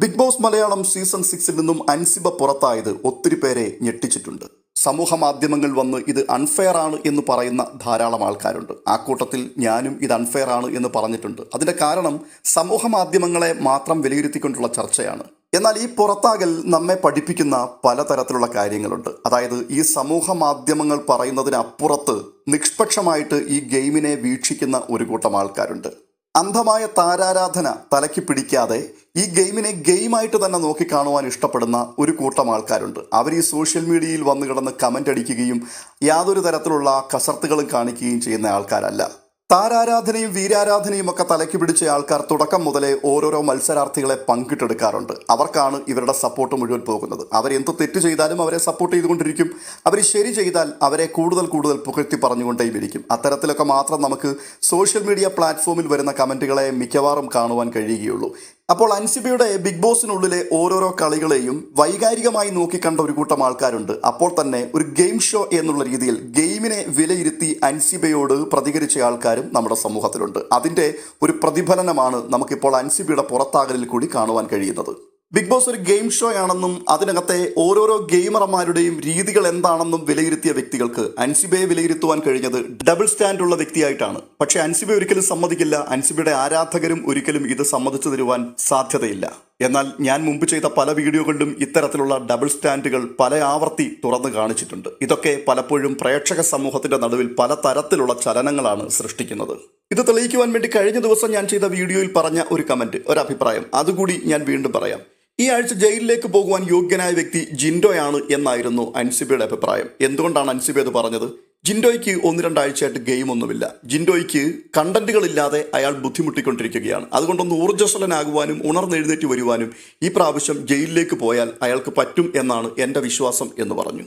Big boss Malayalam season സിക്സിൽ നിന്നും അൻസിബ പുറത്തായത് ഒത്തിരി പേരെ ഞെട്ടിച്ചിട്ടുണ്ട്. സമൂഹ മാധ്യമങ്ങൾ വന്ന് ഇത് അൺഫെയർ ആണ് എന്ന് പറയുന്ന ധാരാളം ആൾക്കാരുണ്ട്. ആ കൂട്ടത്തിൽ ഞാനും ഇത് അൺഫെയർ ആണ് എന്ന് പറഞ്ഞിട്ടുണ്ട്. അതിന്റെ കാരണം സമൂഹ മാധ്യമങ്ങളെ മാത്രം വിലയിരുത്തിക്കൊണ്ടുള്ള ചർച്ചയാണ്. എന്നാൽ ഈ പുറത്താകൽ നമ്മെ പഠിപ്പിക്കുന്ന പലതരത്തിലുള്ള കാര്യങ്ങളുണ്ട്. അതായത് ഈ സമൂഹ മാധ്യമങ്ങൾ പറയുന്നതിനപ്പുറത്ത് നിഷ്പക്ഷമായിട്ട് ഈ ഗെയിമിനെ വീക്ഷിക്കുന്ന ഒരു കൂട്ടം ആൾക്കാരുണ്ട്. അന്ധമായ താരാരാധന തലയ്ക്ക് പിടിക്കാതെ ഈ ഗെയിമിനെ ഗെയിമായിട്ട് തന്നെ നോക്കിക്കാണുവാൻ ഇഷ്ടപ്പെടുന്ന ഒരു കൂട്ടം ആൾക്കാരുണ്ട്. അവർ ഈ സോഷ്യൽ മീഡിയയിൽ വന്നു കിടന്ന് കമന്റ് അടിക്കുകയും യാതൊരു തരത്തിലുള്ള കസർത്തുകളും കാണിക്കുകയും ചെയ്യുന്ന ആൾക്കാരല്ല. താരാരാധനയും വീരാരാധനയും ഒക്കെ തലയ്ക്ക് പിടിച്ച ആൾക്കാർ തുടക്കം മുതലേ ഓരോരോ മത്സരാർത്ഥികളെ പങ്കിട്ടെടുക്കാറുണ്ട്. അവർക്കാണ് ഇവരുടെ സപ്പോർട്ട് മുഴുവൻ പോകുന്നത്. അവരെന്ത് തെറ്റ് ചെയ്താലും അവരെ സപ്പോർട്ട് ചെയ്തുകൊണ്ടിരിക്കും. അവർ ശരി ചെയ്താൽ അവരെ കൂടുതൽ കൂടുതൽ പുകഴ്ത്തി പറഞ്ഞുകൊണ്ടേയും ഇരിക്കും അത്തരത്തിലൊക്കെ മാത്രം നമുക്ക് സോഷ്യൽ മീഡിയ പ്ലാറ്റ്ഫോമിൽ വരുന്ന കമന്റുകളെ മിക്കവാറും കാണുവാൻ കഴിയുകയുള്ളൂ. അപ്പോൾ അൻസിബയുടെ ബിഗ് ബോസിനുള്ളിലെ ഓരോരോ കളികളെയും വൈകാരികമായി നോക്കിക്കണ്ട ഒരു കൂട്ടം ആൾക്കാരുണ്ട്. അപ്പോൾ തന്നെ ഒരു ഗെയിം ഷോ എന്നുള്ള രീതിയിൽ ഗെയിമിനെ വിലയിരുത്തി അൻസിബയോട് പ്രതികരിച്ച ആൾക്കാരും നമ്മുടെ സമൂഹത്തിലുണ്ട്. അതിന്റെ ഒരു പ്രതിഫലനമാണ് നമുക്കിപ്പോൾ അൻസിബയുടെ പുറത്താകലിൽ കൂടി കാണുവാൻ കഴിയുന്നത്. ബിഗ് ബോസ് ഒരു ഗെയിം ഷോ ആണെന്നും അതിനകത്തെ ഓരോരോ ഗെയിമർമാരുടെയും രീതികൾ എന്താണെന്നും വിലയിരുത്തിയ വ്യക്തികൾക്ക് അൻസിബയെ വിലയിരുത്തുവാൻ കഴിഞ്ഞത് ഡബിൾ സ്റ്റാൻഡ് ഉള്ള വ്യക്തിയായിട്ടാണ്. പക്ഷേ അൻസിബ ഒരിക്കലും സമ്മതിക്കില്ല. അൻസിബയുടെ ആരാധകരും ഒരിക്കലും ഇത് സമ്മതിച്ചു തരുവാൻ സാധ്യതയില്ല. എന്നാൽ ഞാൻ മുമ്പ് ചെയ്ത പല വീഡിയോകളിലും ഇത്തരത്തിലുള്ള ഡബിൾ സ്റ്റാൻഡുകൾ പല ആവർത്തി തുറന്നു കാണിച്ചിട്ടുണ്ട്. ഇതൊക്കെ പലപ്പോഴും പ്രേക്ഷക സമൂഹത്തിന്റെ നടുവിൽ പല തരത്തിലുള്ള ചലനങ്ങളാണ് സൃഷ്ടിക്കുന്നത്. ഇത് തെളിയിക്കുവാൻ വേണ്ടി കഴിഞ്ഞ ദിവസം ഞാൻ ചെയ്ത വീഡിയോയിൽ പറഞ്ഞ ഒരു കമന്റ് ഒരു അഭിപ്രായം അതുകൂടി ഞാൻ വീണ്ടും പറയാം. ഈ ആഴ്ച ജയിലിലേക്ക് പോകുവാൻ യോഗ്യനായ വ്യക്തി ജിൻഡോയാണ് എന്നായിരുന്നു അൻസിബയുടെ അഭിപ്രായം. എന്തുകൊണ്ടാണ് അൻസിബ അത് പറഞ്ഞത്? ജിൻഡോയ്ക്ക് ഒന്ന് രണ്ടാഴ്ചയായിട്ട് ഗെയിമൊന്നുമില്ല. ജിൻഡോയ്ക്ക് കണ്ടന്റുകളില്ലാതെ അയാൾ ബുദ്ധിമുട്ടിക്കൊണ്ടിരിക്കുകയാണ്. അതുകൊണ്ടൊന്ന് ഊർജസ്വലനാകുവാനും ഉണർന്നെഴുന്നേറ്റ് വരുവാനും ഈ പ്രാവശ്യം ജയിലിലേക്ക് പോയാൽ അയാൾക്ക് പറ്റും എന്നാണ് എന്റെ വിശ്വാസം എന്ന് പറഞ്ഞു.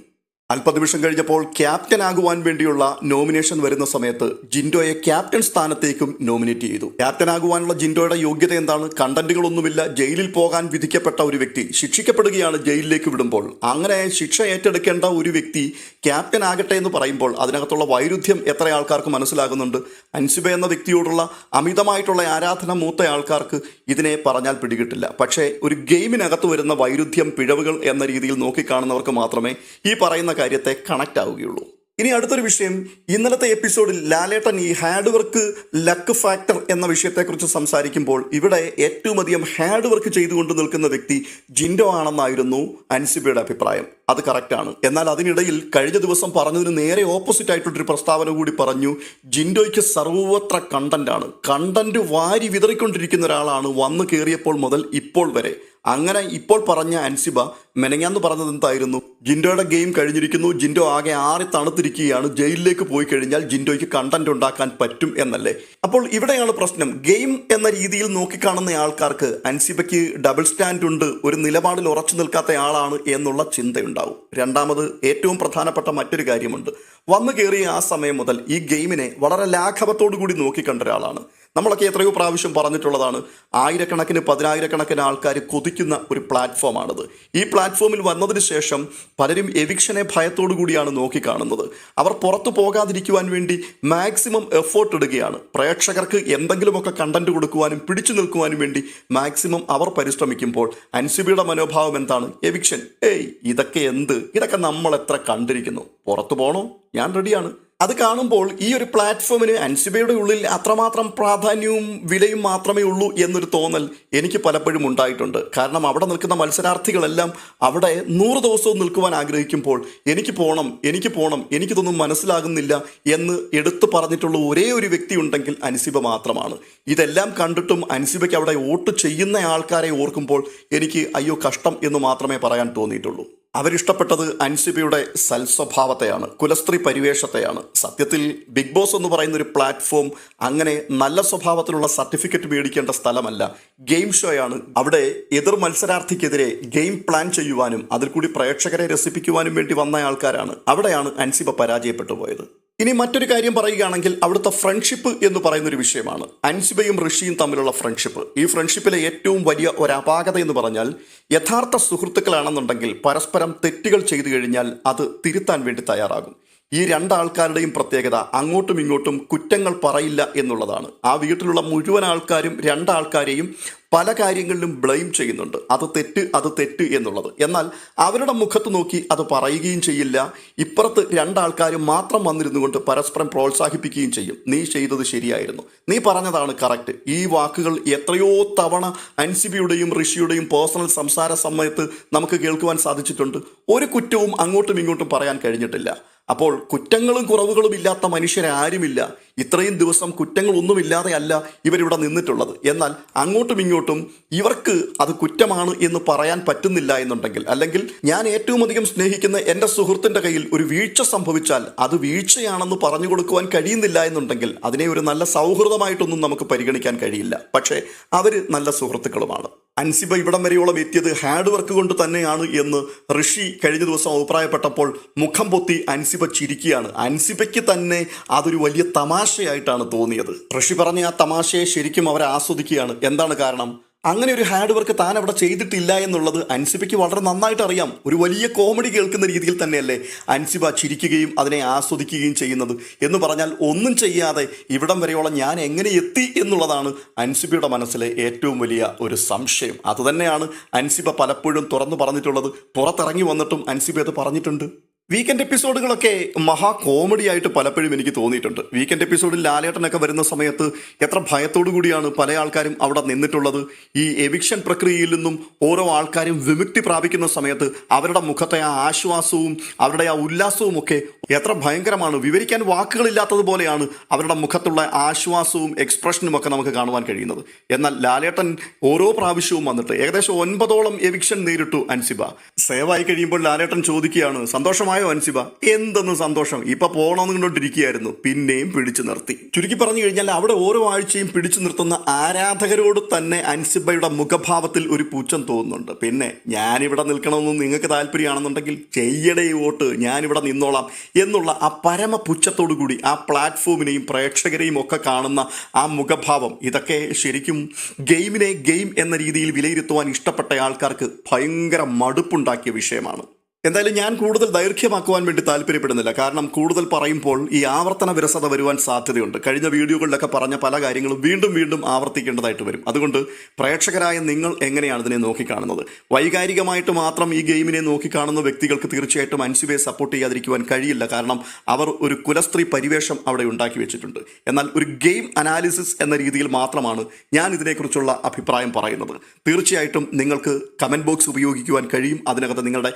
അല്പനിമിഷം കഴിഞ്ഞപ്പോൾ ക്യാപ്റ്റൻ ആകുവാൻ വേണ്ടിയുള്ള നോമിനേഷൻ വരുന്ന സമയത്ത് ജിൻഡോയെ ക്യാപ്റ്റൻ സ്ഥാനത്തേക്കും നോമിനേറ്റ് ചെയ്തു. ക്യാപ്റ്റൻ ആകുവാനുള്ള ജിൻഡോയുടെ യോഗ്യത എന്താണ്? കണ്ടന്റുകളൊന്നുമില്ല. ജയിലിൽ പോകാൻ വിധിക്കപ്പെട്ട ഒരു വ്യക്തി ശിക്ഷിക്കപ്പെടുകയാണ് ജയിലിലേക്ക് വിടുമ്പോൾ. അങ്ങനെ ശിക്ഷ ഏറ്റെടുക്കേണ്ട ഒരു വ്യക്തി ക്യാപ്റ്റൻ ആകട്ടെ എന്ന് പറയുമ്പോൾ അതിനകത്തുള്ള വൈരുദ്ധ്യം എത്ര ആൾക്കാർക്ക് മനസ്സിലാകുന്നുണ്ട്? അൻസിബ എന്ന വ്യക്തിയോടുള്ള അമിതമായിട്ടുള്ള ആരാധന മൂത്ത ആൾക്കാർക്ക് ഇതിനെ പറഞ്ഞാൽ പിടികിട്ടില്ല. പക്ഷേ ഒരു ഗെയിമിനകത്ത് വരുന്ന വൈരുദ്ധ്യം പിഴവുകൾ എന്ന രീതിയിൽ നോക്കിക്കാണുന്നവർക്ക് മാത്രമേ ഈ പറയുന്ന കാര്യത്തെ കണക്റ്റ് ആവുകയുള്ളൂ. ഇനി അടുത്തൊരു വിഷയം. ഇന്നലത്തെ എപ്പിസോഡിൽ ലാലേട്ടൻ ഈ ഹാർഡ് വർക്ക് ലക്ക് ഫാക്ടർ എന്ന വിഷയത്തെക്കുറിച്ച് സംസാരിക്കുമ്പോൾ ഇവിടെ ഏറ്റവും അധികം ഹാർഡ് വർക്ക് ചെയ്തുകൊണ്ട് നിൽക്കുന്ന വ്യക്തി ജിൻഡോ ആണെന്നായിരുന്നു അൻസിബയുടെ അഭിപ്രായം. അത് കറക്റ്റാണ് എന്നാൽ അതിനിടയിൽ കഴിഞ്ഞ ദിവസം പറഞ്ഞതിന് നേരെ ഓപ്പോസിറ്റ് ആയിട്ടുള്ളൊരു പ്രസ്താവന കൂടി പറഞ്ഞു ജിൻഡോയ്ക്ക് സർവത്ര ആണ്. കണ്ടന്റ് വാരി വിതറിക്കൊണ്ടിരിക്കുന്ന ഒരാളാണ് വന്നു കയറിയപ്പോൾ മുതൽ ഇപ്പോൾ വരെ. അങ്ങനെ ഇപ്പോൾ പറഞ്ഞ അൻസിബ മെനങ്ങാന്ന് പറഞ്ഞത് എന്തായിരുന്നു? ജിൻഡോയുടെ ഗെയിം കഴിഞ്ഞിരിക്കുന്നു. ജിൻഡോ ആകെ ആറി തണുത്തിരിക്കുകയാണ്. ജയിലിലേക്ക് പോയി കഴിഞ്ഞാൽ ജിൻഡോയ്ക്ക് കണ്ടന്റ് ഉണ്ടാക്കാൻ പറ്റും എന്നല്ലേ? അപ്പോൾ ഇവിടെയാണ് പ്രശ്നം. ഗെയിം എന്ന രീതിയിൽ നോക്കിക്കാണുന്ന ആൾക്കാർക്ക് അൻസിബയ്ക്ക് ഡബിൾ സ്റ്റാൻഡ് ഉണ്ട്. ഒരു നിലപാടിൽ ഉറച്ചു നിൽക്കാത്ത ആളാണ് എന്നുള്ള ചിന്തയുണ്ടാവും. രണ്ടാമത് ഏറ്റവും പ്രധാനപ്പെട്ട മറ്റൊരു കാര്യമുണ്ട്. വന്നു കയറിയ ആ സമയം മുതൽ ഈ ഗെയിമിനെ വളരെ ലാഘവത്തോടു കൂടി നോക്കിക്കണ്ട ഒരാളാണ്. നമ്മളൊക്കെ എത്രയോ പ്രാവശ്യം പറഞ്ഞിട്ടുള്ളതാണ് ആയിരക്കണക്കിന് പതിനായിരക്കണക്കിന് ആൾക്കാർ കൊതിക്കുന്ന ഒരു പ്ലാറ്റ്ഫോമാണിത്. ഈ പ്ലാറ്റ്ഫോമിൽ വന്നതിന് ശേഷം പലരും എവിക്ഷനെ ഭയത്തോടു കൂടിയാണ് നോക്കിക്കാണുന്നത്. അവർ പുറത്തു പോകാതിരിക്കുവാൻ വേണ്ടി മാക്സിമം എഫേർട്ട് ഇടുകയാണ്. പ്രേക്ഷകർക്ക് എന്തെങ്കിലുമൊക്കെ കണ്ടന്റ് കൊടുക്കുവാനും പിടിച്ചു നിൽക്കുവാനും വേണ്ടി മാക്സിമം അവർ പരിശ്രമിക്കുമ്പോൾ അൻസിബിയുടെ മനോഭാവം എന്താണ്? എവിക്ഷൻ ഏയ് ഇതൊക്കെ എന്ത്? ഇതൊക്കെ നമ്മൾ എത്ര കണ്ടിരിക്കുന്നു? പുറത്തു പോണോ? ഞാൻ റെഡിയാണ് അത് കാണുമ്പോൾ ഈ ഒരു പ്ലാറ്റ്ഫോമിന് അൻസിബയുടെ ഉള്ളിൽ അത്രമാത്രം പ്രാധാന്യവും വിലയും മാത്രമേ ഉള്ളൂ എന്നൊരു തോന്നൽ എനിക്ക് പലപ്പോഴും ഉണ്ടായിട്ടുണ്ട്. കാരണം അവിടെ നിൽക്കുന്ന മത്സരാർത്ഥികളെല്ലാം അവിടെ നൂറ് ദിവസവും നിൽക്കുവാൻ ആഗ്രഹിക്കുമ്പോൾ എനിക്ക് പോകണം എനിക്ക് പോകണം എനിക്കിതൊന്നും മനസ്സിലാകുന്നില്ല എന്ന് എടുത്തു പറഞ്ഞിട്ടുള്ള ഒരേ ഒരു വ്യക്തി ഉണ്ടെങ്കിൽ അൻസിബ മാത്രമാണ്. ഇതെല്ലാം കണ്ടിട്ടും അൻസിബയ്ക്ക് അവിടെ വോട്ട് ചെയ്യുന്ന ആൾക്കാരെ ഓർക്കുമ്പോൾ എനിക്ക് അയ്യോ കഷ്ടം എന്ന് മാത്രമേ പറയാൻ തോന്നിയിട്ടുള്ളൂ. അവരിഷ്ടപ്പെട്ടത് അൻസിബയുടെ സൽസ്വഭാവത്തെയാണ് കുലസ്ത്രീ പരിവേഷത്തെയാണ്. സത്യത്തിൽ ബിഗ് ബോസ് എന്ന് പറയുന്ന ഒരു പ്ലാറ്റ്ഫോം അങ്ങനെ നല്ല സ്വഭാവത്തിലുള്ള സർട്ടിഫിക്കറ്റ് മേടിക്കേണ്ട സ്ഥലമല്ല. ഗെയിം ഷോയാണ് അവിടെ എതിർ മത്സരാർത്ഥിക്കെതിരെ ഗെയിം പ്ലാൻ ചെയ്യുവാനും അതിൽ കൂടി പ്രേക്ഷകരെ രസിപ്പിക്കുവാനും വേണ്ടി വന്ന ആൾക്കാരാണ്. അവിടെയാണ് അൻസിബ പരാജയപ്പെട്ടു പോയത്. ഇനി മറ്റൊരു കാര്യം പറയുകയാണെങ്കിൽ അവിടുത്തെ ഫ്രണ്ട്ഷിപ്പ് എന്ന് പറയുന്ന ഒരു വിഷയമാണ്. അൻസിബയും ഋഷിയും തമ്മിലുള്ള ഫ്രണ്ട്ഷിപ്പ് ഈ ഫ്രണ്ട്ഷിപ്പിലെ ഏറ്റവും വലിയ ഒരു അപാകത എന്ന് പറഞ്ഞാൽ യഥാർത്ഥ സുഹൃത്തുക്കളാണെന്നുണ്ടെങ്കിൽ പരസ്പരം തെറ്റുകൾ ചെയ്തു കഴിഞ്ഞാൽ അത് തിരുത്താൻ വേണ്ടി തയ്യാറാകും. ഈ രണ്ടാൾക്കാരുടെയും പ്രത്യേകത അങ്ങോട്ടും ഇങ്ങോട്ടും കുറ്റങ്ങൾ പറയില്ല എന്നുള്ളതാണ്. ആ വീട്ടിലുള്ള മുഴുവൻ ആൾക്കാരും രണ്ടാൾക്കാരെയും പല കാര്യങ്ങളിലും ബ്ലെയിം ചെയ്യുന്നുണ്ട്. അത് തെറ്റ് അത് തെറ്റ് എന്നുള്ളത്. എന്നാൽ അവരുടെ മുഖത്ത് നോക്കി അത് പറയുകയും ചെയ്യില്ല. ഇപ്പുറത്ത് രണ്ടാൾക്കാരും മാത്രം വന്നിരുന്നു കൊണ്ട് പരസ്പരം പ്രോത്സാഹിപ്പിക്കുകയും ചെയ്യും. നീ ചെയ്തത് ശരിയായിരുന്നു. നീ പറഞ്ഞതാണ് കറക്റ്റ്. ഈ വാക്കുകൾ എത്രയോ തവണ അൻസിബിയുടെയും ഋഷിയുടെയും പേഴ്സണൽ സംസാര സമയത്ത് നമുക്ക് കേൾക്കുവാൻ സാധിച്ചിട്ടുണ്ട്. ഒരു കുറ്റവും അങ്ങോട്ടും ഇങ്ങോട്ടും പറയാൻ കഴിഞ്ഞിട്ടില്ല. അപ്പോൾ കുറ്റങ്ങളും കുറവുകളും ഇല്ലാത്ത മനുഷ്യരെ ആരുമില്ല. ഇത്രയും ദിവസം കുറ്റങ്ങളൊന്നുമില്ലാതെ അല്ല ഇവരിവിടെ നിന്നിട്ടുള്ളത്. എന്നാൽ അങ്ങോട്ടും ഇങ്ങോട്ടും ഇവർക്ക് അത് കുറ്റമാണ് എന്ന് പറയാൻ പറ്റുന്നില്ല എന്നുണ്ടെങ്കിൽ അല്ലെങ്കിൽ ഞാൻ ഏറ്റവും അധികം സ്നേഹിക്കുന്ന എന്റെ സുഹൃത്തിന്റെ കയ്യിൽ ഒരു വീഴ്ച സംഭവിച്ചാൽ അത് വീഴ്ചയാണെന്ന് പറഞ്ഞു കൊടുക്കുവാൻ കഴിയുന്നില്ല എന്നുണ്ടെങ്കിൽ അതിനെ ഒരു നല്ല സൗഹൃദമായിട്ടൊന്നും നമുക്ക് പരിഗണിക്കാൻ കഴിയില്ല. പക്ഷേ അവർ നല്ല സുഹൃത്തുക്കളുമാണ്. അൻസിബ ഇവിടം വരെയോളം എത്തിയത് ഹാർഡ് വർക്ക് കൊണ്ട് തന്നെയാണ് എന്ന് ഋഷി കഴിഞ്ഞ ദിവസം അഭിപ്രായപ്പെട്ടപ്പോൾ മുഖം പൊത്തി അൻസിബ ചിരിക്കുകയാണ്. അൻസിബയ്ക്ക് തന്നെ അതൊരു വലിയ തമാശയായിട്ടാണ് തോന്നിയത്. ഋഷി പറഞ്ഞ ആ തമാശയെ ശരിക്കും അവരെ ആസ്വദിക്കുകയാണ്. എന്താണ് കാരണം? അങ്ങനെ ഒരു ഹാർഡ് വർക്ക് താൻ അവിടെ ചെയ്തിട്ടില്ല എന്നുള്ളത് അൻസിബയ്ക്ക് വളരെ നന്നായിട്ട് അറിയാം. ഒരു വലിയ കോമഡി കേൾക്കുന്ന രീതിയിൽ തന്നെയല്ലേ അൻസിബ ചിരിക്കുകയും അതിനെ ആസ്വദിക്കുകയും ചെയ്യുന്നത്. എന്ന് പറഞ്ഞാൽ ഒന്നും ചെയ്യാതെ ഇവിടം വരെയോളം ഞാൻ എങ്ങനെ എത്തി എന്നുള്ളതാണ് അൻസിബയുടെ മനസ്സിലെ ഏറ്റവും വലിയ ഒരു സംശയം. അതുതന്നെയാണ് അൻസിബ പലപ്പോഴും തുറന്നു പറഞ്ഞിട്ടുള്ളത്. പുറത്തിറങ്ങി വന്നിട്ടും അൻസിബ അത് പറഞ്ഞിട്ടുണ്ട്. വീക്കെൻഡ് എപ്പിസോഡുകളൊക്കെ മഹാ കോമഡി ആയിട്ട് പലപ്പോഴും എനിക്ക് തോന്നിയിട്ടുണ്ട്. വീക്കെൻഡ് എപ്പിസോഡിൽ ലാലേട്ടനൊക്കെ വരുന്ന സമയത്ത് എത്ര ഭയത്തോടു കൂടിയാണ് പല ആൾക്കാരും അവിടെ നിന്നിട്ടുള്ളത്. ഈ എവിക്ഷൻ പ്രക്രിയയിൽ നിന്നും ഓരോ ആൾക്കാരും വിമുക്തി പ്രാപിക്കുന്ന സമയത്ത് അവരുടെ മുഖത്തെ ആ ആശ്വാസവും അവരുടെ ആ ഉല്ലാസവും ഒക്കെ എത്ര ഭയങ്കരമാണ്. വിവരിക്കാൻ വാക്കുകളില്ലാത്തതുപോലെയാണ് അവരുടെ മുഖത്തുള്ള ആശ്വാസവും എക്സ്പ്രഷനും ഒക്കെ നമുക്ക് കാണുവാൻ കഴിയുന്നത്. എന്നാൽ ലാലേട്ടൻ ഓരോ പ്രാവശ്യവും വന്നിട്ട് ഏകദേശം ഒൻപതോളം എവിക്ഷൻ നേരിട്ടു അൻസിബ. സേവായി കഴിയുമ്പോൾ ലാലേട്ടൻ ചോദിക്കുകയാണ് സന്തോഷമായോ അൻസിബ എന്തെന്ന് സന്തോഷം? ഇപ്പൊ പോകണമെന്ന് കണ്ടോണ്ടിരിക്കുകയായിരുന്നു പിന്നെയും പിടിച്ചു നിർത്തി. ചുരുക്കി പറഞ്ഞു കഴിഞ്ഞാൽ അവിടെ ഓരോ ആഴ്ചയും പിടിച്ചു നിർത്തുന്ന ആരാധകരോട് തന്നെ അൻസിബയുടെ മുഖഭാവത്തിൽ ഒരു പൂച്ചം തോന്നുന്നുണ്ട്. പിന്നെ ഞാനിവിടെ നിൽക്കണമെന്ന് നിങ്ങൾക്ക് താല്പര്യമാണെന്നുണ്ടെങ്കിൽ ചെയ്യടേ വോട്ട് ഞാനിവിടെ നിന്നോളാം എന്നുള്ള ആ പരമ പുച്ഛത്തോടു കൂടി ആ പ്ലാറ്റ്ഫോമിനെയും പ്രേക്ഷകരെയും ഒക്കെ കാണുന്ന ആ മുഖഭാവം ഇതൊക്കെ ശരിക്കും ഗെയിമിനെ ഗെയിം എന്ന രീതിയിൽ വിലയിരുത്തുവാൻ ഇഷ്ടപ്പെട്ട ആൾക്കാർക്ക് ഭയങ്കര മടുപ്പുണ്ടാക്കിയ വിഷയമാണ്. എന്തായാലും ഞാൻ കൂടുതൽ ദൈർഘ്യമാക്കുവാൻ വേണ്ടി താല്പര്യപ്പെടുന്നില്ല. കാരണം കൂടുതൽ പറയുമ്പോൾ ഈ ആവർത്തന വിരസത വരുവാൻ സാധ്യതയുണ്ട്. കഴിഞ്ഞ വീഡിയോകളിലൊക്കെ പറഞ്ഞ പല കാര്യങ്ങളും വീണ്ടും വീണ്ടും ആവർത്തിക്കേണ്ടതായിട്ട് വരും. അതുകൊണ്ട് പ്രേക്ഷകരായ നിങ്ങൾ എങ്ങനെയാണ് ഇതിനെ നോക്കിക്കാണുന്നത്? വൈകാരികമായിട്ട് മാത്രം ഈ ഗെയിമിനെ നോക്കിക്കാണുന്ന വ്യക്തികൾക്ക് തീർച്ചയായിട്ടും അൻസുബയെ സപ്പോർട്ട് ചെയ്യാതിരിക്കുവാൻ കഴിയില്ല. കാരണം അവർ ഒരു കുലസ്ത്രീ പരിവേഷം അവിടെ ഉണ്ടാക്കി വെച്ചിട്ടുണ്ട്. എന്നാൽ ഒരു ഗെയിം അനാലിസിസ് എന്ന രീതിയിൽ മാത്രമാണ് ഞാൻ ഇതിനെക്കുറിച്ചുള്ള അഭിപ്രായം പറയുന്നത്. തീർച്ചയായിട്ടും നിങ്ങൾക്ക് കമന്റ് ബോക്സ് ഉപയോഗിക്കുവാൻ കഴിയും. അതിനകത്ത് നിങ്ങളുടെ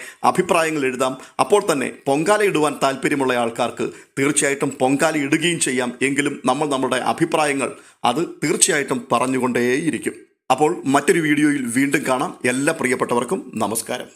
അഭിപ്രായങ്ങൾ എഴുതാം. അപ്പോൾ തന്നെ പൊങ്കാല ഇടുവാൻ താല്പര്യമുള്ള ആൾക്കാർക്ക് തീർച്ചയായിട്ടും പൊങ്കാല ഇടുകയും ചെയ്യാം. എങ്കിലും നമ്മൾ നമ്മുടെ അഭിപ്രായങ്ങൾ അത് തീർച്ചയായിട്ടും പറഞ്ഞുകൊണ്ടേയിരിക്കും. അപ്പോൾ മറ്റൊരു വീഡിയോയിൽ വീണ്ടും കാണാം. എല്ലാ പ്രിയപ്പെട്ടവർക്കും നമസ്കാരം.